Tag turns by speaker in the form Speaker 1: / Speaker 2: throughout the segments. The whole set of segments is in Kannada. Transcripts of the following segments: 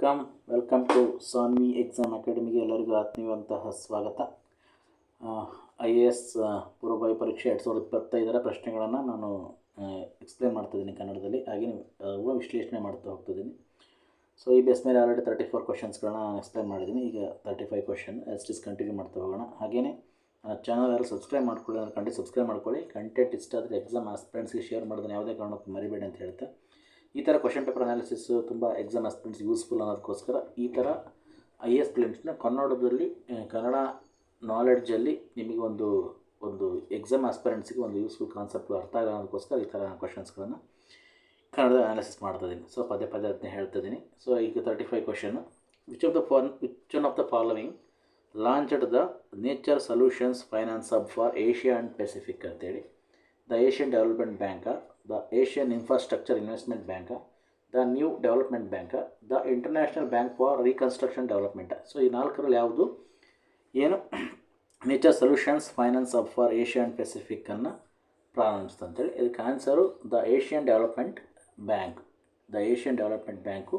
Speaker 1: Welcome welcome to Sanvi exam ಅಕಾಡೆಮಿಗೆ ಎಲ್ಲರಿಗೂ ಆತ್ಮೀಯವಂತಹ ಸ್ವಾಗತ. ಐ ಎ ಎಸ್ ಪೂರ್ವಭಾವಿ ಪರೀಕ್ಷೆ ಎರಡು ಸಾವಿರದ ಇಪ್ಪತ್ತೈದರ ಪ್ರಶ್ನೆಗಳನ್ನು ನಾನು ಎಕ್ಸ್ಪ್ಲೇನ್ ಮಾಡ್ತಿದ್ದೀನಿ ಕನ್ನಡದಲ್ಲಿ. ಹಾಗೆಯೇ ವಿಶ್ಲೇಷಣೆ ಮಾಡ್ತಾ ಹೋಗ್ತಿದ್ದೀನಿ ಸೊ ಈ ಬೇಸ್ ಮೇಲೆ ಆಲ್ರೆಡಿ ತರ್ಟಿ ಫೋರ್ ಕ್ವಶನ್ಸ್ಗಳನ್ನ ನಾನು ಎಕ್ಸ್ಪ್ಲೇನ್ ಮಾಡಿದ್ದೀನಿ. ಈಗ ತರ್ಟಿ ಫೈವ್ ಕ್ವಶನ್ ಎಸ್ ಟಿಸ್ ಕಂಟಿನ್ಯೂ ಮಾಡ್ತಾ ಹೋಗೋಣ. ಹಾಗೆಯೇ ಚಾನಲ್ ಯಾರು ಸಬ್ಸ್ಕ್ರೈಬ್ ಮಾಡ್ಕೊಳ್ಳಿ ಖಂಡಿತ ಸಬ್ಸ್ಕ್ರೈಬ್ ಮಾಡ್ಕೊಳ್ಳಿ. ಕಂಟೆಂಟ್ ಇಷ್ಟ ಆದರೆ ಎಕ್ಸಾಮ್ ಫ್ರೆಂಡ್ಸ್ಗೆ ಶೇರ್ ಮಾಡೋದನ್ನು ಯಾವುದೇ ಕಾರಣಕ್ಕೂ ಮರಿಬೇಡಿ ಅಂತ ಹೇಳ್ತಾ. ಈ ಥರ ಕ್ವಶನ್ ಪೇಪರ್ ಅನಾಲಿಸಿಸ್ ತುಂಬ ಎಕ್ಸಾಮ್ ಆಸ್ಪಿರೆಂಟ್ಸ್ ಯೂಸ್ಫುಲ್ ಅನ್ನೋದಕ್ಕೋಸ್ಕರ ಈ ಥರ ಐ ಎಸ್ ಕ್ಲಿಮ್ಸ್ನ ಕನ್ನಡದಲ್ಲಿ ಕನ್ನಡ ನಾಲೆಡ್ಜಲ್ಲಿ ನಿಮಗೆ ಒಂದು ಒಂದು ಎಕ್ಸಾಮ್ ಆಸ್ಪಿರೆಂಟ್ಸಿಗೆ ಒಂದು ಯೂಸ್ಫುಲ್ ಕಾನ್ಸೆಪ್ಟ್ ಅರ್ಥ ಆಗಲ್ಲ ಈ ಥರ ಕ್ವಶನ್ಸ್ಗಳನ್ನು ಕನ್ನಡ ಅನಾಲಿಸಿಸ್ ಮಾಡ್ತಾ ಇದ್ದೀನಿ. ಸೊ ಪದೇ ಪದೇ ಅದನ್ನೇ ಹೇಳ್ತಾ ಇದ್ದೀನಿ. ಸೊ ಈಗ thirty five question which of the four which one of the following launched the nature solutions finance hub for Asia and Pacific ಅಂತೇಳಿ. The Asian development bank the Asian infrastructure investment bank the new development bank the international bank for reconstruction development so ಈ ನಾಲ್ಕರಲ್ಲಿ ಯಾವುದು? ಏನು? Nature solutions finance of for Asia and ಪೆಸಿಫಿಕ್ಕನ್ನು ಪ್ರಾರಂಭಿಸ್ತು ಅಂತೇಳಿ ಇದಕ್ಕೆ answer the Asian development bank the Asian development bank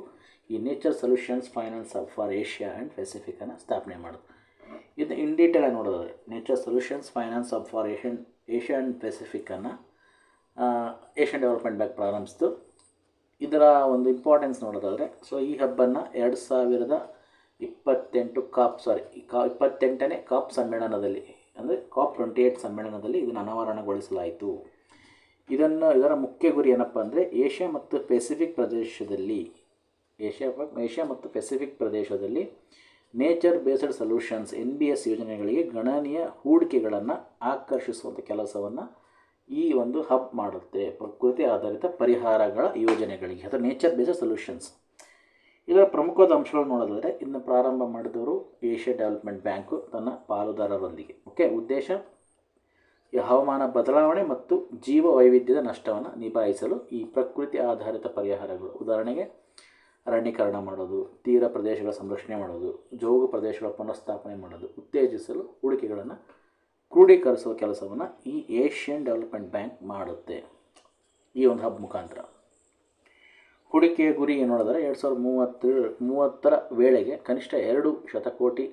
Speaker 1: ಈ nature solutions finance of for Asia and ಪೆಸಿಫಿಕನ್ನು ಸ್ಥಾಪನೆ ಮಾಡೋದು ಇದು ಇನ್ ಡೀಟೇಲ್ ಆಗಿ ನೋಡೋದಾದ್ರೆ nature solutions finance of for Asian Asia and ಪೆಸಿಫಿಕನ್ನು Asian development bank ಪ್ರಾರಂಭಿಸಿತು. ಇದರ ಒಂದು ಇಂಪಾರ್ಟೆನ್ಸ್ ನೋಡೋದಾದರೆ ಸೊ ಈ ಹಬ್ಬನ್ನು ಎರಡು ಸಾವಿರದ ಇಪ್ಪತ್ತೆಂಟು ಕಾಪ್ ಸಾರಿ ಕಾ ಇಪ್ಪತ್ತೆಂಟನೇ ಕಾಪ್ ಸಮ್ಮೇಳನದಲ್ಲಿ, ಅಂದರೆ ಕಾಪ್ ಟ್ವೆಂಟಿ ಏಯ್ಟ್ ಸಮ್ಮೇಳನದಲ್ಲಿ ಇದನ್ನು ಅನಾವರಣಗೊಳಿಸಲಾಯಿತು. ಇದನ್ನು, ಇದರ ಮುಖ್ಯ ಗುರಿ ಏನಪ್ಪ ಅಂದರೆ ಏಷ್ಯಾ ಮತ್ತು ಪೆಸಿಫಿಕ್ ಪ್ರದೇಶದಲ್ಲಿ, ಏಷ್ಯಾ ಏಷ್ಯಾ ಮತ್ತು ಪೆಸಿಫಿಕ್ ಪ್ರದೇಶದಲ್ಲಿ nature based solutions N B S ಯೋಜನೆಗಳಿಗೆ ಗಣನೀಯ ಹೂಡಿಕೆಗಳನ್ನು ಆಕರ್ಷಿಸುವಂಥ ಕೆಲಸವನ್ನು ಈ ಒಂದು ಹಬ್ ಮಾಡುತ್ತೆ, ಪ್ರಕೃತಿ ಆಧಾರಿತ ಪರಿಹಾರಗಳ ಯೋಜನೆಗಳಿಗೆ, ಅಥವಾ ನೇಚರ್ ಬೇಸ್ಡ್ ಸೊಲ್ಯೂಷನ್ಸ್ ಇದರ ಪ್ರಮುಖವಾದ ಅಂಶಗಳು ನೋಡೋದಾದರೆ ಇದನ್ನು ಪ್ರಾರಂಭ ಮಾಡಿದವರು ಏಷ್ಯಾ ಡೆವಲಪ್ಮೆಂಟ್ ಬ್ಯಾಂಕು, ತನ್ನ ಪಾಲುದಾರರೊಂದಿಗೆ. ಓಕೆ ಉದ್ದೇಶ? ಈ ಹವಾಮಾನ ಬದಲಾವಣೆ ಮತ್ತು ಜೀವ ವೈವಿಧ್ಯದ ನಷ್ಟವನ್ನು ನಿಭಾಯಿಸಲು ಈ ಪ್ರಕೃತಿ ಆಧಾರಿತ ಪರಿಹಾರಗಳು. ಉದಾಹರಣೆಗೆ, ಅರಣ್ಯೀಕರಣ ಮಾಡೋದು, ತೀರ ಪ್ರದೇಶಗಳ ಸಂರಕ್ಷಣೆ ಮಾಡೋದು, ಜೋಗ ಪ್ರದೇಶಗಳ ಪುನಃಸ್ಥಾಪನೆ ಮಾಡೋದು, ಉತ್ತೇಜಿಸಲು ಹೂಡಿಕೆಗಳನ್ನು ಕ್ರೋಢೀಕರಿಸುವ ಕೆಲಸವನ್ನು ಈ ಏಷ್ಯನ್ ಡೆವಲಪ್ಮೆಂಟ್ ಬ್ಯಾಂಕ್ ಮಾಡುತ್ತೆ. ಈ ಒಂದು ಹಬ್ ಮುಖಾಂತರ. ಹೂಡಿಕೆಯ ಗುರಿ ಏನು ನೋಡಿದ್ರೆ ಎರಡು ಸಾವಿರದ ಮೂವತ್ತು, ಮೂವತ್ತರ ವೇಳೆಗೆ ಕನಿಷ್ಠ ಎರಡು ಶತಕೋಟಿ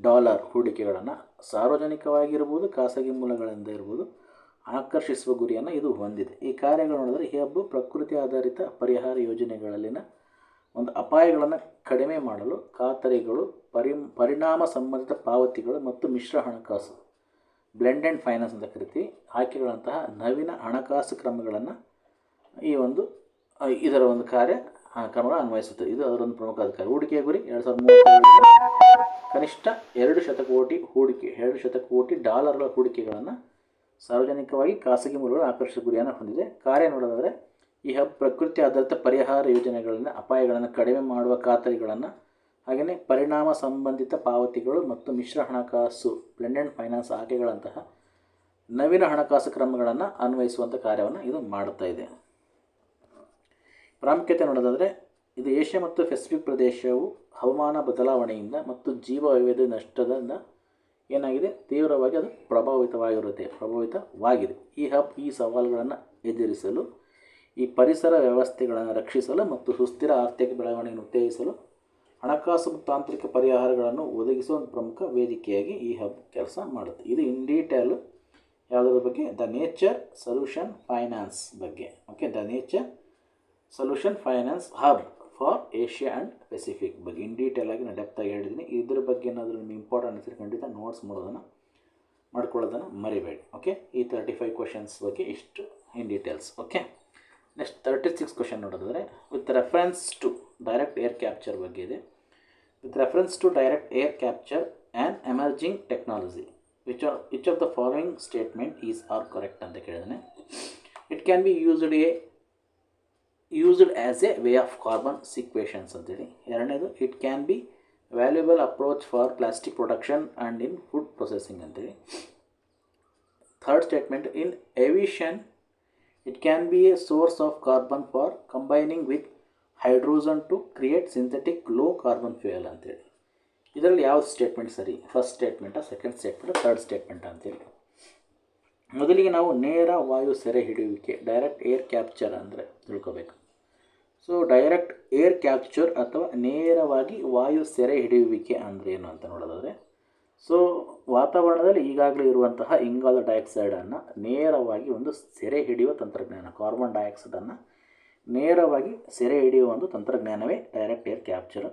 Speaker 1: ಡಾಲರ್ ಹೂಡಿಕೆಗಳನ್ನು ಸಾರ್ವಜನಿಕವಾಗಿರ್ಬೋದು, ಖಾಸಗಿ ಮೂಲಗಳಿಂದ ಇರ್ಬೋದು, ಆಕರ್ಷಿಸುವ ಗುರಿಯನ್ನು ಇದು ಹೊಂದಿದೆ. ಈ ಕಾರ್ಯಗಳು ನೋಡಿದ್ರೆ ಈ ಹಬ್ಬ ಪ್ರಕೃತಿ ಆಧಾರಿತ ಪರಿಹಾರ ಯೋಜನೆಗಳಲ್ಲಿನ ಒಂದು ಅಪಾಯಗಳನ್ನು ಕಡಿಮೆ ಮಾಡಲು ಖಾತರಿಗಳು ಪರಿ ಪರಿಣಾಮ ಸಂಬಂಧಿತ ಪಾವತಿಗಳು ಮತ್ತು ಮಿಶ್ರ ಹಣಕಾಸು. ಬ್ಲೆಂಡ್ ಆ್ಯಂಡ್ ಫೈನಾನ್ಸ್ ಅಂತ ಕರಿತೀವಿ. ಆಯ್ಕೆಗಳಂತಹ ನವೀನ ಹಣಕಾಸು ಕ್ರಮಗಳನ್ನು ಈ ಒಂದು ಇದರ ಒಂದು ಕಾರ್ಯ ಕ್ರಮಗಳು ಅನ್ವಯಿಸುತ್ತದೆ ಇದು ಅದರೊಂದು ಪ್ರಮುಖ ಅಧಿಕಾರ. ಹೂಡಿಕೆಯ ಗುರಿ ಎರಡು ಸಾವಿರದ ಕನಿಷ್ಠ ಎರಡು ಶತಕೋಟಿ ಹೂಡಿಕೆ, ಎರಡು ಶತಕೋಟಿ ಡಾಲರ್ಗಳ ಹೂಡಿಕೆಗಳನ್ನು ಸಾರ್ವಜನಿಕವಾಗಿ ಖಾಸಗಿ ಮೂಲಗಳು ಆಕರ್ಷಕ ಗುರಿಯನ್ನು ಹೊಂದಿದೆ. ಕಾರ್ಯ ನೋಡೋದಾದರೆ ಈ ಹಬ್ ಪ್ರಕೃತಿ ಆಧಾರಿತ ಪರಿಹಾರ ಯೋಜನೆಗಳನ್ನು, ಅಪಾಯಗಳನ್ನು ಕಡಿಮೆ ಮಾಡುವ ಖಾತರಿಗಳನ್ನು ಹಾಗೆಯೇ ಪರಿಣಾಮ ಸಂಬಂಧಿತ ಪಾವತಿಗಳು ಮತ್ತು ಮಿಶ್ರ ಹಣಕಾಸು ಬ್ಲೆಂಡ್ ಆ್ಯಂಡ್ ಫೈನಾನ್ಸ್ ಆಯ್ಕೆಗಳಂತಹ ನವೀನ ಹಣಕಾಸು ಕ್ರಮಗಳನ್ನು ಅನ್ವಯಿಸುವಂಥ ಕಾರ್ಯವನ್ನು ಇದು ಮಾಡ್ತಾ ಇದೆ. ಪ್ರಾಮುಖ್ಯತೆ ನೋಡೋದಾದರೆ, ಇದು ಏಷ್ಯಾ ಮತ್ತು ಪೆಸಿಫಿಕ್ ಪ್ರದೇಶವು ಹವಾಮಾನ ಬದಲಾವಣೆಯಿಂದ ಮತ್ತು ಜೀವ ವೈವಿಧ್ಯ ನಷ್ಟದಿಂದ ಏನಾಗಿದೆ, ತೀವ್ರವಾಗಿ ಅದು ಪ್ರಭಾವಿತವಾಗಿರುತ್ತೆ, ಪ್ರಭಾವಿತವಾಗಿದೆ. ಈ ಹಬ್ ಈ ಸವಾಲುಗಳನ್ನು ಎದುರಿಸಲು ಈ ಪರಿಸರ ವ್ಯವಸ್ಥೆಗಳನ್ನು ರಕ್ಷಿಸಲು ಮತ್ತು ಸುಸ್ಥಿರ ಆರ್ಥಿಕ ಬೆಳವಣಿಗೆಯನ್ನು ಉತ್ತೇಜಿಸಲು ಹಣಕಾಸು ತಾಂತ್ರಿಕ ಪರಿಹಾರಗಳನ್ನು ಒದಗಿಸುವ ಒಂದು ಪ್ರಮುಖ ವೇದಿಕೆಯಾಗಿ ಈ ಹಬ್ ಕೆಲಸ ಮಾಡುತ್ತೆ. ಇದು ಇನ್ ಡೀಟೇಲ್ ಯಾವುದರ ಬಗ್ಗೆ? ದ ನೇಚರ್ ಸೊಲ್ಯೂಷನ್ ಫೈನಾನ್ಸ್ ಬಗ್ಗೆ. Okay the nature solution finance hub for Asia and Pacific ಬಗ್ಗೆ. ಇನ್ ಡೀಟೇಲ್ ಆಗಿ ನಾನು ಡೆಪ್ತಾಗಿ ಹೇಳಿದ್ದೀನಿ. ಇದ್ರ ಬಗ್ಗೆ ಏನಾದರೂ ನಿಮ್ಗೆ ಇಂಪಾರ್ಟೆಂಟ್ ಅನಿಸಿದ್ರೆ ಖಂಡಿತ ನೋಟ್ಸ್ ಮಾಡೋದನ್ನು, ಮಾಡ್ಕೊಳ್ಳೋದನ್ನು ಮರಿಬೇಡಿ. ಓಕೆ ಈ ತರ್ಟಿ ಫೈವ್ ಕ್ವಶನ್ಸ್ ಬಗ್ಗೆ ಇಷ್ಟು in details okay next thirty six question ನೋಡೋದಾದರೆ with reference to direct air capture ಬಗ್ಗೆ ಇದೆ. With reference to direct air capture and emerging technology which are which of the following statement is are correct ಅಂತ ಕೇಳಿದಾನೆ. It can be used a used as a way of carbon sequestrations ಅಂತೇಳಿ ಎರಡನೇದು it can be valuable approach for plastic production and in food processing ಅಂತೇಳಿ third statement in aviation it can be a source of carbon for combining with hydrogen to create synthetic low carbon fuel ಅಂತೇಳಿ. ಇದರಲ್ಲಿ ಯಾವ ಸ್ಟೇಟ್ಮೆಂಟ್ ಸರಿ? ಫಸ್ಟ್ ಸ್ಟೇಟ್ಮೆಂಟಾ ಸೆಕೆಂಡ್ ಸ್ಟೇಟ್ಮೆಂಟ್ ಥರ್ಡ್ ಸ್ಟೇಟ್ಮೆಂಟ್ ಅಂತೇಳಿ. ಮೊದಲಿಗೆ ನಾವು ನೇರ ವಾಯು ಸೆರೆ ಹಿಡಿಯುವಿಕೆ ಡೈರೆಕ್ಟ್ ಏರ್ ಕ್ಯಾಪ್ಚರ್ ಅಂದರೆ ತಿಳ್ಕೋಬೇಕು. ಸೊ ಡೈರೆಕ್ಟ್ ಏರ್ ಕ್ಯಾಪ್ಚರ್ ಅಥವಾ ನೇರವಾಗಿ ವಾಯು ಸೆರೆ ಹಿಡಿಯುವಿಕೆ ಅಂದರೆ ಏನು ಅಂತ ನೋಡೋದಾದರೆ ಸೊ ವಾತಾವರಣದಲ್ಲಿ ಈಗಾಗಲೇ ಇರುವಂತಹ ಇಂಗಾಲ ಡೈಆಕ್ಸೈಡನ್ನು ನೇರವಾಗಿ ಒಂದು ಸೆರೆ ಹಿಡಿಯುವ ತಂತ್ರಜ್ಞಾನ ಕಾರ್ಬನ್ ಡೈಆಕ್ಸೈಡನ್ನು ನೇರವಾಗಿ ಸೆರೆ ಹಿಡಿಯುವ ಒಂದು ತಂತ್ರಜ್ಞಾನವೇ ಡೈರೆಕ್ಟ್ ಏರ್ ಕ್ಯಾಪ್ಚರ್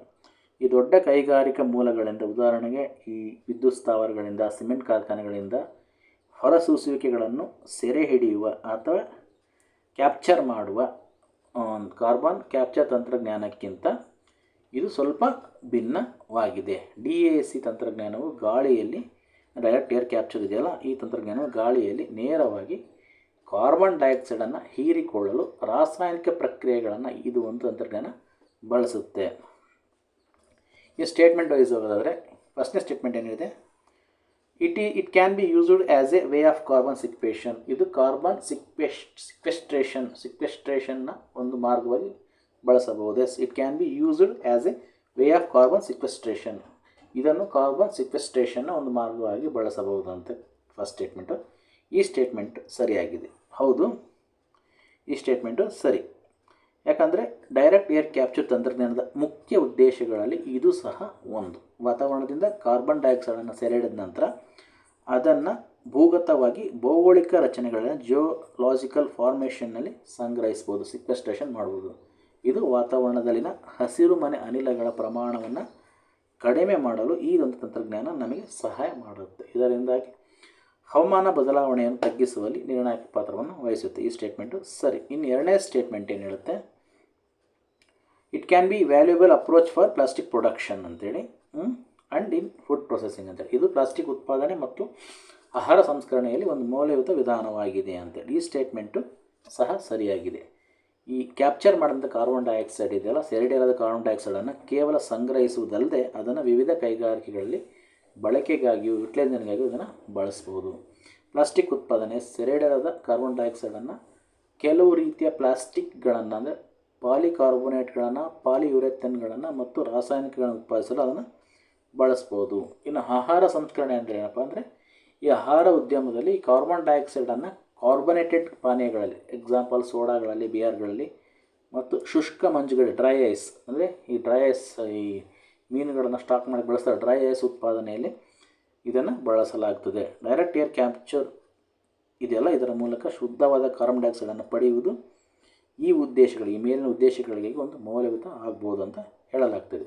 Speaker 1: ಈ ದೊಡ್ಡ ಕೈಗಾರಿಕಾ ಮೂಲಗಳಿಂದ, ಉದಾಹರಣೆಗೆ ಈ ವಿದ್ಯುತ್ ಸ್ಥಾವರಗಳಿಂದ, ಸಿಮೆಂಟ್ ಕಾರ್ಖಾನೆಗಳಿಂದ ಹೊರಸೂಸುವಿಕೆಗಳನ್ನು ಸೆರೆ ಹಿಡಿಯುವ ಅಥವಾ ಕ್ಯಾಪ್ಚರ್ ಮಾಡುವ ಕಾರ್ಬನ್ ಕ್ಯಾಪ್ಚರ್ ತಂತ್ರಜ್ಞಾನಕ್ಕಿಂತ ಇದು ಸ್ವಲ್ಪ ಭಿನ್ನವಾಗಿದೆ. ಡಿ ಎ ಸಿ ತಂತ್ರಜ್ಞಾನವು ಗಾಳಿಯಲ್ಲಿ ಡೈರೆಕ್ಟ್ ಏರ್ ಕ್ಯಾಪ್ಚರ್ ಇದೆಯಲ್ಲ, ಈ ತಂತ್ರಜ್ಞಾನವು ಗಾಳಿಯಲ್ಲಿ ನೇರವಾಗಿ ಕಾರ್ಬನ್ ಡೈಆಕ್ಸೈಡನ್ನು ಹೀರಿಕೊಳ್ಳಲು ರಾಸಾಯನಿಕ ಪ್ರಕ್ರಿಯೆಗಳನ್ನು ಇದು ಒಂದು ತಂತ್ರಜ್ಞಾನ ಬಳಸುತ್ತೆ. ಈ ಸ್ಟೇಟ್ಮೆಂಟ್ ವೈಸ್ ಹೋಗೋದಾದರೆ ಫಸ್ಟ್ನೇ ಸ್ಟೇಟ್ಮೆಂಟ್ ಏನಿದೆ? It it can be used as a way of carbon sequestration ಇದು ಕಾರ್ಬನ್ ಸಿಕ್ವೆಶ್ ಸಿಕ್ವೆಸ್ಟ್ರೇಷನ್ ಸಿಕ್ವೆಸ್ಟ್ರೇಷನ್ನ ಒಂದು ಮಾರ್ಗವಾಗಿ ಬಳಸಬಹುದು. S it can be used as a way of carbon sequestration ಇದನ್ನು ಕಾರ್ಬನ್ ಸಿಕ್ವೆಸ್ಟ್ರೇಷನ್ನ ಒಂದು ಮಾರ್ಗವಾಗಿ ಬಳಸಬಹುದು ಅಂತ ಫಸ್ಟ್ ಸ್ಟೇಟ್ಮೆಂಟು ಈ ಸ್ಟೇಟ್ಮೆಂಟ್ ಸರಿಯಾಗಿದೆ. ಹೌದು, ಈ ಸ್ಟೇಟ್ಮೆಂಟು ಸರಿ. ಯಾಕಂದರೆ ಡೈರೆಕ್ಟ್ ಏರ್ ಕ್ಯಾಪ್ಚರ್ ತಂತ್ರಜ್ಞಾನದ ಮುಖ್ಯ ಉದ್ದೇಶಗಳಲ್ಲಿ ಇದು ಸಹ ಒಂದು. ವಾತಾವರಣದಿಂದ ಕಾರ್ಬನ್ ಡೈಆಕ್ಸೈಡನ್ನು ಸೆರೆ ಹಿಡಿದ ನಂತರ ಅದನ್ನು ಭೂಗತವಾಗಿ ಭೌಗೋಳಿಕ ರಚನೆಗಳನ್ನು ಜಿಯೋಲಾಜಿಕಲ್ ಫಾರ್ಮೇಷನ್ನಲ್ಲಿ ಸಂಗ್ರಹಿಸ್ಬೋದು ಸಿಕ್ವೆಸ್ಟ್ರೇಷನ್ ಮಾಡ್ಬೋದು ಇದು ವಾತಾವರಣದಲ್ಲಿನ ಹಸಿರು ಮನೆ ಅನಿಲಗಳ ಪ್ರಮಾಣವನ್ನು ಕಡಿಮೆ ಮಾಡಲು ಈ ಒಂದು ತಂತ್ರಜ್ಞಾನ ನಮಗೆ ಸಹಾಯ ಮಾಡುತ್ತೆ. ಇದರಿಂದಾಗಿ ಹವಾಮಾನ ಬದಲಾವಣೆಯನ್ನು ತಗ್ಗಿಸುವಲ್ಲಿ ನಿರ್ಣಾಯಕ ಪಾತ್ರವನ್ನು ವಹಿಸುತ್ತೆ. ಈ ಸ್ಟೇಟ್ಮೆಂಟು ಸರಿ. ಇನ್ನು ಎರಡನೇ ಸ್ಟೇಟ್ಮೆಂಟ್ ಏನು ಹೇಳುತ್ತೆ? It can be valuable approach for plastic production ಅಂತೇಳಿ. ಆ್ಯಂಡ್ ಇನ್ ಫುಡ್ ಪ್ರೊಸೆಸಿಂಗ್ ಅಂತೇಳಿ. ಇದು ಪ್ಲಾಸ್ಟಿಕ್ ಉತ್ಪಾದನೆ ಮತ್ತು ಆಹಾರ ಸಂಸ್ಕರಣೆಯಲ್ಲಿ ಒಂದು ಮೌಲ್ಯಯುತ ವಿಧಾನವಾಗಿದೆ ಅಂತೇಳಿ. ಈ ಸ್ಟೇಟ್ಮೆಂಟು ಸಹ ಸರಿಯಾಗಿದೆ. ಈ ಕ್ಯಾಪ್ಚರ್ ಮಾಡಿದಂಥ ಕಾರ್ಬನ್ ಡೈಆಕ್ಸೈಡ್ ಇದೆಯಲ್ಲ ಸೆರೆಡಿರದ ಕಾರ್ಬನ್ ಡೈಆಕ್ಸೈಡನ್ನು ಕೇವಲ ಸಂಗ್ರಹಿಸುವುದಲ್ಲದೆ ಅದನ್ನು ವಿವಿಧ ಕೈಗಾರಿಕೆಗಳಲ್ಲಿ ಬಳಕೆಗಾಗಿಯೂ ಯುಟಿಲೈಸೇಷನ್ಗಾಗಿಯೂ ಇದನ್ನು ಬಳಸ್ಬೋದು. ಪ್ಲಾಸ್ಟಿಕ್ ಉತ್ಪಾದನೆ ಸೆರೆಡರದ ಕಾರ್ಬನ್ ಡೈಆಕ್ಸೈಡನ್ನು ಕೆಲವು ರೀತಿಯ ಪ್ಲಾಸ್ಟಿಕ್ಗಳನ್ನು ಅಂದರೆ ಪಾಲಿಕಾರ್ಬೋನೇಟ್ಗಳನ್ನು ಪಾಲಿಯುರೆಥನ್ಗಳನ್ನು ಮತ್ತು ರಾಸಾಯನಿಕಗಳನ್ನು ಉತ್ಪಾದಿಸಲು ಅದನ್ನು ಬಳಸ್ಬೋದು. ಇನ್ನು ಆಹಾರ ಸಂಸ್ಕರಣೆ ಅಂದರೆ ಏನಪ್ಪ ಅಂದರೆ ಈ ಆಹಾರ ಉದ್ಯಮದಲ್ಲಿ ಕಾರ್ಬನ್ ಡೈಆಕ್ಸೈಡನ್ನು ಕಾರ್ಬನೇಟೆಡ್ ಪಾನೀಯಗಳಲ್ಲಿ ಎಕ್ಸಾಂಪಲ್ ಸೋಡಾಗಳಲ್ಲಿ, ಬಿಯರ್ಗಳಲ್ಲಿ ಮತ್ತು ಶುಷ್ಕ ಮಂಜುಗಳು ಡ್ರೈ ಐಸ್ ಅಂದರೆ ಈ ಡ್ರೈ ಐಸ್ ಈ ಮೀನುಗಳನ್ನು ಸ್ಟಾಕ್ ಮಾಡಿ ಬಳಸ್ತಾರೆ ಡ್ರೈ ಐಸ್ ಉತ್ಪಾದನೆಯಲ್ಲಿ ಇದನ್ನು ಬಳಸಲಾಗ್ತದೆ. ಡೈರೆಕ್ಟ್ ಏರ್ ಕ್ಯಾಪ್ಚರ್ ಇದೆಲ್ಲ ಇದರ ಮೂಲಕ ಶುದ್ಧವಾದ ಕಾರ್ಬನ್ ಡೈಆಕ್ಸೈಡನ್ನು ಪಡೆಯುವುದು ಈ ಉದ್ದೇಶಗಳಿಗೆ ಮೇಲಿನ ಉದ್ದೇಶಗಳಿಗೆ ಒಂದು ಮೌಲ್ಯಯುತ ಆಗ್ಬೋದು ಅಂತ ಹೇಳಲಾಗ್ತದೆ.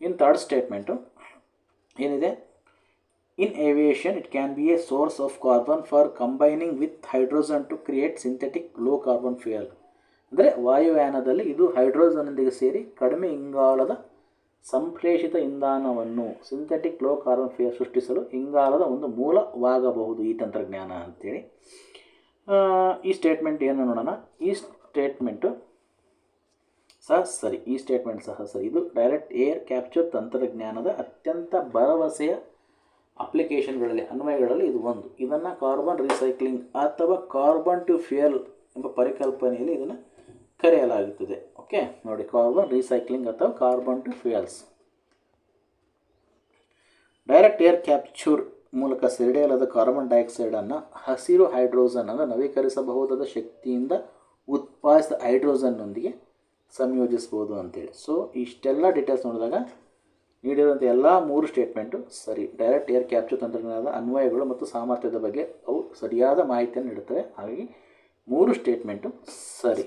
Speaker 1: ಇನ್ನು ಥರ್ಡ್ ಸ್ಟೇಟ್ಮೆಂಟು ಏನಿದೆ? In aviation it can be a source of carbon for combining with hydrogen to create synthetic low carbon fuel ಅಂದರೆ ವಾಯುವ್ಯಾನದಲ್ಲಿ ಇದು ಹೈಡ್ರೋಜನ್ನೊಂದಿಗೆ ಸೇರಿ ಕಡಿಮೆ ಇಂಗಾಲದ ಸಂಶ್ಲೇಷಿತ ಇಂಧನವನ್ನು ಸಿಂಥೆಟಿಕ್ ಲೋ ಕಾರ್ಬನ್ ಫ್ಯೂಯಲ್ ಸೃಷ್ಟಿಸಲು ಇಂಗಾಲದ ಒಂದು ಮೂಲವಾಗಬಹುದು ಈ ತಂತ್ರಜ್ಞಾನ ಅಂತೇಳಿ. ಈ ಸ್ಟೇಟ್ಮೆಂಟ್ ಏನು ನೋಡೋಣ? ಈ ಸ್ಟೇಟ್ಮೆಂಟು ಸಹ ಸರಿ, ಈ ಸ್ಟೇಟ್ಮೆಂಟ್ ಸಹ ಸರಿ. ಇದು ಡೈರೆಕ್ಟ್ ಏರ್ ಕ್ಯಾಪ್ಚರ್ ತಂತ್ರಜ್ಞಾನದ ಅತ್ಯಂತ ಭರವಸೆಯ ಅಪ್ಲಿಕೇಶನ್ಗಳಲ್ಲಿ, ಅನ್ವಯಗಳಲ್ಲಿ ಇದು ಒಂದು. ಇದನ್ನು ಕಾರ್ಬನ್ ರೀಸೈಕ್ಲಿಂಗ್ ಅಥವಾ ಕಾರ್ಬನ್ ಟು ಫ್ಯೂಯಲ್ ಎಂಬ ಪರಿಕಲ್ಪನೆಯಲ್ಲಿ ಇದನ್ನು ಕರೆಯಲಾಗುತ್ತದೆ. ಓಕೆ? ನೋಡಿ, ಕಾರ್ಬನ್ ರೀಸೈಕ್ಲಿಂಗ್ ಅಥವಾ carbon to fuels. Direct air capture ಮೂಲಕ ಸೆರೆಡೆಯಲಾದ ಕಾರ್ಬನ್ ಡೈಆಕ್ಸೈಡನ್ನು ಹಸಿರು ಹೈಡ್ರೋಜನ್ ಅನ್ನು ನವೀಕರಿಸಬಹುದಾದ ಶಕ್ತಿಯಿಂದ ಉತ್ಪಾದಿಸಿದ ಹೈಡ್ರೋಜನ್ನೊಂದಿಗೆ ಸಂಯೋಜಿಸ್ಬೋದು ಅಂತೇಳಿ. ಸೊ ಇಷ್ಟೆಲ್ಲ ಡೀಟೇಲ್ಸ್ ನೋಡಿದಾಗ ನೀಡಿರುವಂಥ ಎಲ್ಲ ಮೂರು ಸ್ಟೇಟ್ಮೆಂಟು ಸರಿ. ಡೈರೆಕ್ಟ್ ಏರ್ ಕ್ಯಾಪ್ಚರ್ ತಂತ್ರಜ್ಞಾನದ ಅನ್ವಯಗಳು ಮತ್ತು ಸಾಮರ್ಥ್ಯದ ಬಗ್ಗೆ ಅವು ಸರಿಯಾದ ಮಾಹಿತಿಯನ್ನು ನೀಡುತ್ತವೆ. ಹಾಗಾಗಿ ಮೂರು ಸ್ಟೇಟ್ಮೆಂಟು ಸರಿ.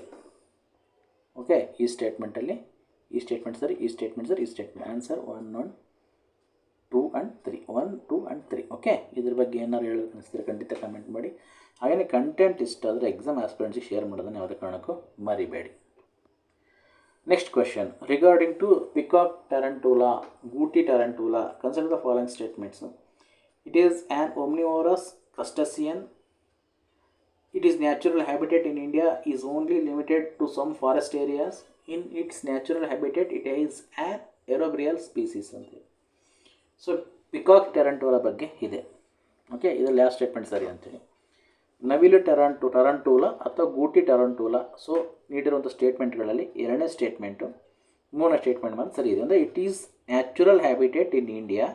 Speaker 1: ಓಕೆ ಈ ಸ್ಟೇಟ್ಮೆಂಟಲ್ಲಿ ಈ ಸ್ಟೇಟ್ಮೆಂಟ್ ಸರಿ, ಈ ಸ್ಟೇಟ್ಮೆಂಟ್ ಸರಿ, ಈ statement answer one one two and three one two and three okay ಇದ್ರ ಬಗ್ಗೆ ಏನಾರು ಹೇಳೋದು ಅನಿಸ್ತೀರಾ ಖಂಡಿತ ಕಮೆಂಟ್ ಮಾಡಿ. ಹಾಗೆಯೇ ಕಂಟೆಂಟ್ ಇಷ್ಟ ಆದರೆ ಎಕ್ಸಾಮ್ ಆಸ್ಪಿರೆಂಟ್ಸಿಗೆ ಶೇರ್ ಮಾಡೋದನ್ನು ಯಾವುದೇ ಕಾರಣಕ್ಕೂ ಮರಿಬೇಡಿ. Next question regarding to peacock tarantula Gooty tarantula concern the following statements it is an omnivorous crustacean it is natural habitat in India is only limited to some forest areas in its natural habitat it is an arboreal species ಅಂತ ಸೊ ಪಿಕಾಕ್ ಟರಂಟೂಲಾ ಬಗ್ಗೆ ಇದೆ. ಓಕೆ ಇದು ಲಾಸ್ಟ್ ಸ್ಟೇಟ್ಮೆಂಟ್ ಸರಿ ಅಂತ ಹೇಳಿ. ನವಿಲು ಟೆರಂಟು ಟರಂಟೂಲ ಅಥವಾ ಗೂಟಿ ಟರಂಟೂಲ ಸೊ ನೀಡಿರುವಂಥ ಸ್ಟೇಟ್ಮೆಂಟ್ಗಳಲ್ಲಿ ಎರಡನೇ ಸ್ಟೇಟ್ಮೆಂಟು ಮೂರನೇ ಸ್ಟೇಟ್ಮೆಂಟ್ ಮಾತ್ರ ಸರಿ ಇದೆ. ಅಂದರೆ it is natural habitat in India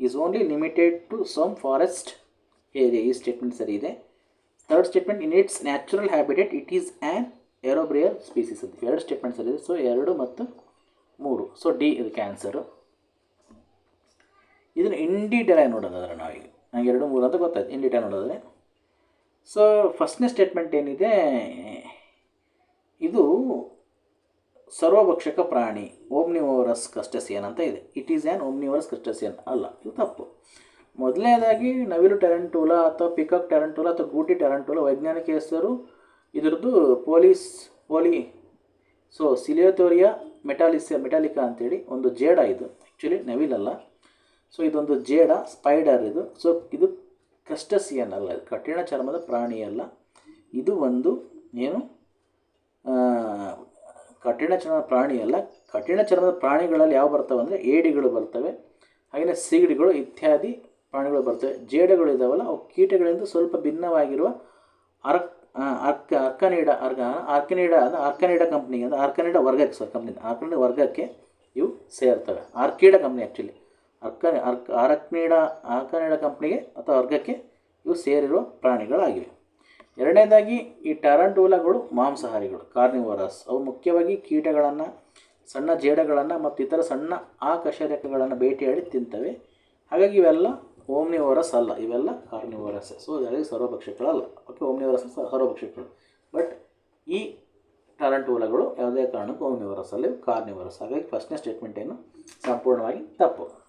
Speaker 1: is only limited to some forest area ಈ ಸ್ಟೇಟ್ಮೆಂಟ್ ಸರಿ ಇದೆ. Third statement in its natural habitat it is an arboreal species ಅಂತ ಎರಡು ಸರಿ ಇದೆ. ಸೊ ಎರಡು ಮತ್ತು ಮೂರು. ಸೊ ಡಿ ಇದಕ್ಕೆ ಆನ್ಸರು ಇದನ್ನು ಇನ್ ಡೀಟೇಲ್ ಆಗಿ ನೋಡೋದಾದ್ರೆ ನಾವೀಗ. ನನಗೆ ಎರಡು ಮೂರು ಅಂತ ಗೊತ್ತಾಯ್ತು. ಇನ್ ಡೀಟೇಲ್ ನೋಡೋದಾದ್ರೆ ಸೊ ಫಸ್ಟ್ನೇ ಸ್ಟೇಟ್ಮೆಂಟ್ ಏನಿದೆ? ಇದು ಸರ್ವಭಕ್ಷಕ ಪ್ರಾಣಿ, ಓಮ್ನಿವೋರಸ್ ಕಸ್ಟಸಿಯನ್ ಅಂತ ಇದೆ. It is an omnivorous crustacean ಅಲ್ಲ, ಇದು ತಪ್ಪು. ಮೊದಲನೇದಾಗಿ, ನವಿಲು ಟೆರಂಟೂಲ ಅಥವಾ ಪಿಕಕ್ ಟೆರಂಟೂಲ ಅಥವಾ ಗೂಟಿ ಟೆರಂಟೂಲ ವೈಜ್ಞಾನಿಕ ಹೆಸರು. ಇದರದ್ದು ಪೊಲೀಸ್, ಪೋಲಿ ಸೊ ಸಿಲಿಯೋಥೋರಿಯಾ ಮೆಟಾಲಿಸಿಯಾ, ಮೆಟಾಲಿಕಾ ಅಂತೇಳಿ ಒಂದು ಜೇಡ ಇದು. ಆ್ಯಕ್ಚುಲಿ ನವಿಲಲ್ಲ. ಸೊ ಇದೊಂದು ಜೇಡ ಸ್ಪೈಡರ್ ಇದು. ಸೊ ಇದು ಕಸ್ಟಸಿಯನ್ ಅಲ್ಲ ಕಠಿಣ ಚರ್ಮದ ಪ್ರಾಣಿ ಅಲ್ಲ ಇದು ಒಂದು, ಏನು ಕಠಿಣ ಚರ್ಮದ ಪ್ರಾಣಿ ಅಲ್ಲ ಕಠಿಣ ಚರ್ಮದ ಪ್ರಾಣಿಗಳಲ್ಲಿ ಯಾವ ಬರ್ತವೆ ಅಂದರೆ ಏಡಿಗಳು ಬರ್ತವೆ ಹಾಗೆಯೇ ಸೀಗಡಿಗಳು ಇತ್ಯಾದಿ ಪ್ರಾಣಿಗಳು ಬರ್ತವೆ. ಜೇಡಗಳು ಇದ್ದಾವಲ್ಲ ಅವು ಕೀಟಗಳಿಂದ ಸ್ವಲ್ಪ ಭಿನ್ನವಾಗಿರುವ ಅರ್ಕ್ ಅರ್ಕ, ಅರ್ಕನೀಡ ಅರ್ಕ ಆರ್ಕನೀಡ ಅಂದರೆ ಆರ್ಕನೀಡ ಕಂಪ್ನಿಗೆ ಅಂದರೆ ಆರ್ಕನೀಡ ವರ್ಗಕ್ಕೆ ಸರ್ ಕಂಪ್ನಿ ಆರ್ಕನೀಡ ವರ್ಗಕ್ಕೆ ಇವು ಸೇರ್ತವೆ. ಆರ್ಕಿಡ ಕಂಪ್ನಿ ಆ್ಯಕ್ಚುಲಿ ಅರ್ಕ ಅರ್ಕ, ಅರಕ್ನೀಡ, ಅರ್ಕನೀಡ ಕಂಪ್ನಿಗೆ ಅಥವಾ ವರ್ಗಕ್ಕೆ ಇವು ಸೇರಿರುವ ಪ್ರಾಣಿಗಳಾಗಿವೆ. ಎರಡನೇದಾಗಿ ಈ ಟರಂಟೂಲಗಳು ಮಾಂಸಾಹಾರಿಗಳು, ಕಾರ್ನಿವರಸ್. ಅವು ಮುಖ್ಯವಾಗಿ ಕೀಟಗಳನ್ನು, ಸಣ್ಣ ಜೇಡಗಳನ್ನು ಮತ್ತು ಇತರ ಸಣ್ಣ ಆಕಶರೇಖಗಳನ್ನು ಭೇಟಿಯಾಡಿ ತಿಂತವೆ. ಹಾಗಾಗಿ ಇವೆಲ್ಲ ಓಮ್ನಿವರಸ್ ಅಲ್ಲ, ಇವೆಲ್ಲ ಕಾರ್ನಿವರಸ್. ಸೊ ಹಾಗಾಗಿ ಸರ್ವಭಕ್ಷಕಗಳಲ್ಲ ಓಕೆ, ಓಮ್ನಿವರಸ್ ಸರ್ವಭಕ್ಷಕಗಳು ಬಟ್ ಈ ಟರಂಟೂಲಗಳು ಯಾವುದೇ ಕಾರಣಕ್ಕೂ ಓಮ್ನಿವರಸ್ ಅಲ್ಲಿ ಕಾರ್ನಿವರಸ್. ಹಾಗಾಗಿ ಫಸ್ಟ್ನೇ ಸ್ಟೇಟ್ಮೆಂಟ್ ಏನು? ಸಂಪೂರ್ಣವಾಗಿ ತಪ್ಪು.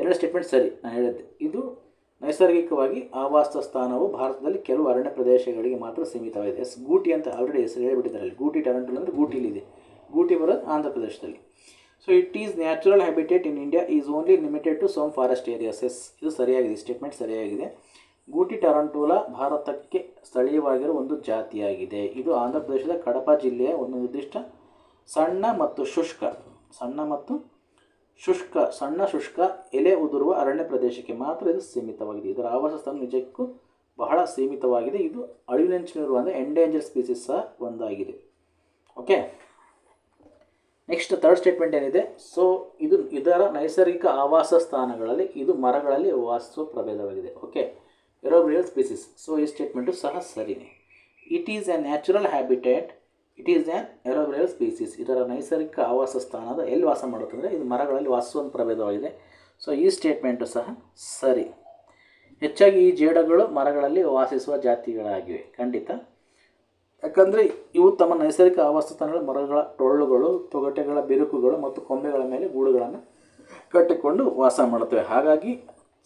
Speaker 1: ಎರಡು ಸ್ಟೇಟ್ಮೆಂಟ್ ಸರಿ ನಾನು ಹೇಳಿದ್ದೆ. ಇದು ನೈಸರ್ಗಿಕವಾಗಿ ಆವಾಸ ಸ್ಥಾನವು ಭಾರತದಲ್ಲಿ ಕೆಲವು ಅರಣ್ಯ ಪ್ರದೇಶಗಳಿಗೆ ಮಾತ್ರ ಸೀಮಿತವಾಗಿದೆ. ಎಸ್ ಗೂಟಿ ಅಂತ ಆಲ್ರೆಡಿ ಹೆಸರು ಹೇಳಿಬಿಟ್ಟಿದ್ದಾರೆ ಅಲ್ಲಿ. ಗೂಟಿ ಟೆರಂಟಲ್ ಅಂದರೆ ಗೂಟಿಲಿದೆ ಗೂಟಿ ಬರೋದು ಆಂಧ್ರ ಪ್ರದೇಶದಲ್ಲಿ. So it is natural habitat in India is only limited to some forest areas yes, ಇದು ಸರಿಯಾಗಿದೆ. ಸ್ಟೇಟ್ಮೆಂಟ್ ಸರಿಯಾಗಿದೆ. ಗೂಟಿ ಟರಂಟೂಲ ಭಾರತಕ್ಕೆ ಸ್ಥಳೀಯವಾಗಿರುವ ಒಂದು ಜಾತಿಯಾಗಿದೆ. ಇದು ಆಂಧ್ರ ಪ್ರದೇಶದ ಕಡಪ ಜಿಲ್ಲೆಯ ಒಂದು ನಿರ್ದಿಷ್ಟ ಸಣ್ಣ ಮತ್ತು ಶುಷ್ಕ, ಸಣ್ಣ ಮತ್ತು ಶುಷ್ಕ, ಸಣ್ಣ ಶುಷ್ಕ, ಎಲೆ ಉದುರುವ ಅರಣ್ಯ ಪ್ರದೇಶಕ್ಕೆ ಮಾತ್ರ ಇದು ಸೀಮಿತವಾಗಿದೆ. ಇದರ ಆವಾಸ ಸ್ಥಾನ ನಿಜಕ್ಕೂ ಬಹಳ ಸೀಮಿತವಾಗಿದೆ. ಇದು ಅಳಿವಿನಂಚಿನಲ್ಲಿರುವ ಅಂದರೆ ಎಂಡೇಂಜರ್ ಸ್ಪೀಸೀಸ್ ಸಹ ಒಂದಾಗಿದೆ. ಓಕೆ ನೆಕ್ಸ್ಟ್ ಥರ್ಡ್ ಸ್ಟೇಟ್ಮೆಂಟ್ ಏನಿದೆ? ಸೊ ಇದು ಇದರ ನೈಸರ್ಗಿಕ ಆವಾಸ ಸ್ಥಾನಗಳಲ್ಲಿ ಇದು ಮರಗಳಲ್ಲಿ ವಾಸಿಸುವ ಪ್ರಭೇದವಾಗಿದೆ. ಓಕೆ ಎರೋಬ್ರಿಯಲ್ ಸ್ಪೀಸೀಸ್ ಸೊ ಈ ಸ್ಟೇಟ್ಮೆಂಟು ಸಹ ಸರಿನೇ. It is a natural habitat it is an arboreal species ಇದರ ನೈಸರ್ಗಿಕ ಆವಾಸ ಸ್ಥಾನದ ಎಲ್ಲಿ ವಾಸ ಮಾಡುತ್ತಂದರೆ ಇದು ಮರಗಳಲ್ಲಿ ವಾಸಿಸುವ ಪ್ರಭೇದವಾಗಿದೆ. ಸೊ ಈ ಸ್ಟೇಟ್ಮೆಂಟು ಸಹ ಸರಿ. ಹೆಚ್ಚಾಗಿ ಈ ಜೇಡಗಳು ಮರಗಳಲ್ಲಿ ವಾಸಿಸುವ ಜಾತಿಗಳಾಗಿವೆ. ಖಂಡಿತ. ಯಾಕಂದರೆ ಇವು ತಮ್ಮ ನೈಸರ್ಗಿಕ ಆವಾಸ ಸ್ಥಾನಗಳ ಮರಗಳ ಟೊಳ್ಳುಗಳು, ತೊಗಟೆಗಳ ಬಿರುಕುಗಳು ಮತ್ತು ಕೊಂಬೆಗಳ ಮೇಲೆ ಗೂಡುಗಳನ್ನು ಕಟ್ಟಿಕೊಂಡು ವಾಸ ಮಾಡುತ್ತವೆ. ಹಾಗಾಗಿ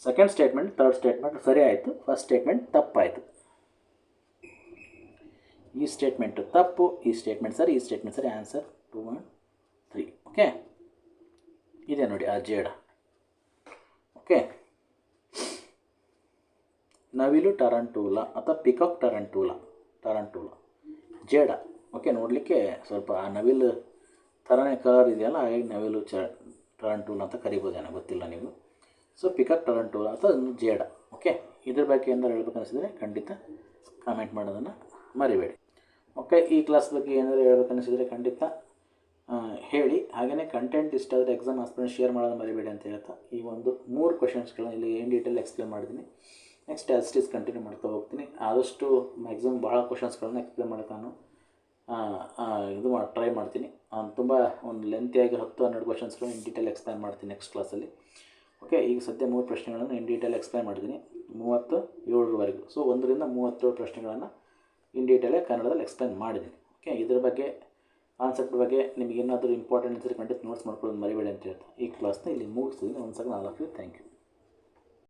Speaker 1: ಸೆಕೆಂಡ್ ಸ್ಟೇಟ್ಮೆಂಟ್ ಥರ್ಡ್ ಸ್ಟೇಟ್ಮೆಂಟ್ ಸರಿ ಆಯಿತು. ಫಸ್ಟ್ ಸ್ಟೇಟ್ಮೆಂಟ್ ತಪ್ಪಾಯಿತು. ಈ ಸ್ಟೇಟ್ಮೆಂಟು ತಪ್ಪು, ಈ ಸ್ಟೇಟ್ಮೆಂಟ್ ಸರಿ, ಈ ಸ್ಟೇಟ್ಮೆಂಟ್ ಸರಿ answer two one three okay ಇದೆ ನೋಡಿ ಆ ಜೇಡ ಓಕೆ ನವಿಲು ಟರಂಟೂಲ ಅಥವಾ ಪಿಕಾಕ್ ಟರಂಟೂಲ ಟರಂಟೂಲ ಜೇಡ ಓಕೆ ನೋಡಲಿಕ್ಕೆ ಸ್ವಲ್ಪ ಆ ನವಿಲು ಥರನೇ ಕಲರ್ ಇದೆಯಲ್ಲ, ಹಾಗಾಗಿ ನವಿಲು ಚ ಟರಂಟೂಲ ಅಂತ ಕರಿಬೋದೇನೋ, ಗೊತ್ತಿಲ್ಲ ನೀವು. ಸೊ ಪಿಕಾಕ್ ಟರಂಟೂಲ ಅಥವಾ ಜೇಡ ಓಕೆ ಇದ್ರ ಬಗ್ಗೆ ಏನಾದ್ರು ಹೇಳ್ಬೇಕು ಅನಿಸಿದ್ರೆ ಖಂಡಿತ ಕಾಮೆಂಟ್ ಮಾಡೋದನ್ನು ಮರಿಬೇಡಿ. ಓಕೆ ಈ ಕ್ಲಾಸ್ ಬಗ್ಗೆ ಏನಾದರೂ ಹೇಳ್ಬೇಕು ಅನಿಸಿದರೆ ಖಂಡಿತ ಹೇಳಿ. ಹಾಗೆಯೇ ಕಂಟೆಂಟ್ ಇಷ್ಟ ಆದರೆ ಎಕ್ಸಾಮ್ ಆಸ್ಪಿರೆಂಟ್ ಶೇರ್ ಮಾಡೋದು ಮರಿಬೇಡಿ ಅಂತ ಹೇಳ್ತಾ, ಈ ಒಂದು ಮೂರು ಕ್ವಶನ್ಸ್ಗಳನ್ನ ಇಲ್ಲಿ ಏನು ಡೀಟೇಲ್ ಎಕ್ಸ್ಪ್ಲೇನ್ ಮಾಡಿದ್ದೀನಿ ನೆಕ್ಸ್ಟ್ ಆಸ್ ಇಸ್ ಕಂಟಿನ್ಯೂ ಮಾಡ್ತಾ ಹೋಗ್ತೀನಿ. ಆದಷ್ಟು ಮ್ಯಾಕ್ಸಿಮಮ್ ಭಾಳ ಕ್ವಶನ್ಸ್ಗಳನ್ನ ಎಕ್ಸ್ಪ್ಲೇನ್ ಮಾಡೋಕೆ ನಾನು ಇದು ಮಾಡಿ ಟ್ರೈ ಮಾಡ್ತೀನಿ. ತುಂಬ ಒಂದು ಲೆಂತಿಯಾಗಿ ಹತ್ತು ಹನ್ನೆರಡು ಕ್ವಶನ್ಸ್ಗಳನ್ನ ಇನ್ ಡೀಟೇಲ್ ಎಕ್ಸ್ಪ್ಲೇನ್ ಮಾಡ್ತೀನಿ ನೆಕ್ಸ್ಟ್ ಕ್ಲಾಸಲ್ಲಿ ಓಕೆ ಈಗ ಸದ್ಯ ಮೂರು ಪ್ರಶ್ನೆಗಳನ್ನು ಇನ್ ಡೀಟೇಲ್ ಎಕ್ಸ್ಪ್ಲೇನ್ ಮಾಡಿದ್ದೀನಿ ಮೂವತ್ತು ಏಳರವರೆಗೂ. ಸೊ ಒಂದರಿಂದ ಮೂವತ್ತೇಳು ಪ್ರಶ್ನೆಗಳನ್ನು ಇನ್ ಡೀಟೇಲಾಗಿ ಕನ್ನಡದಲ್ಲಿ ಎಕ್ಸ್ಪ್ಲೇನ್ ಮಾಡಿದ್ದೀನಿ. ಓಕೆ ಇದ್ರ ಬಗ್ಗೆ ಕಾನ್ಸೆಪ್ಟ್ ಬಗ್ಗೆ ನಿಮಗೆ ಏನಾದರೂ ಇಂಪಾರ್ಟೆಂಟ್ ಇದ್ದರೆ ಖಂಡಿತ ನೋಟ್ಸ್ ಮಾಡ್ಕೊಳ್ಳೋದು ಮರಿಬೇಡಿ ಅಂತ ಹೇಳ್ತಾ ಈ ಕ್ಲಾಸ್ನ ಇಲ್ಲಿ ಮುಗಿಸ್ತೀನಿ. ಒಂದು ಸಲ ನಾಲ್ಕು ಥ್ಯಾಂಕ್ ಯು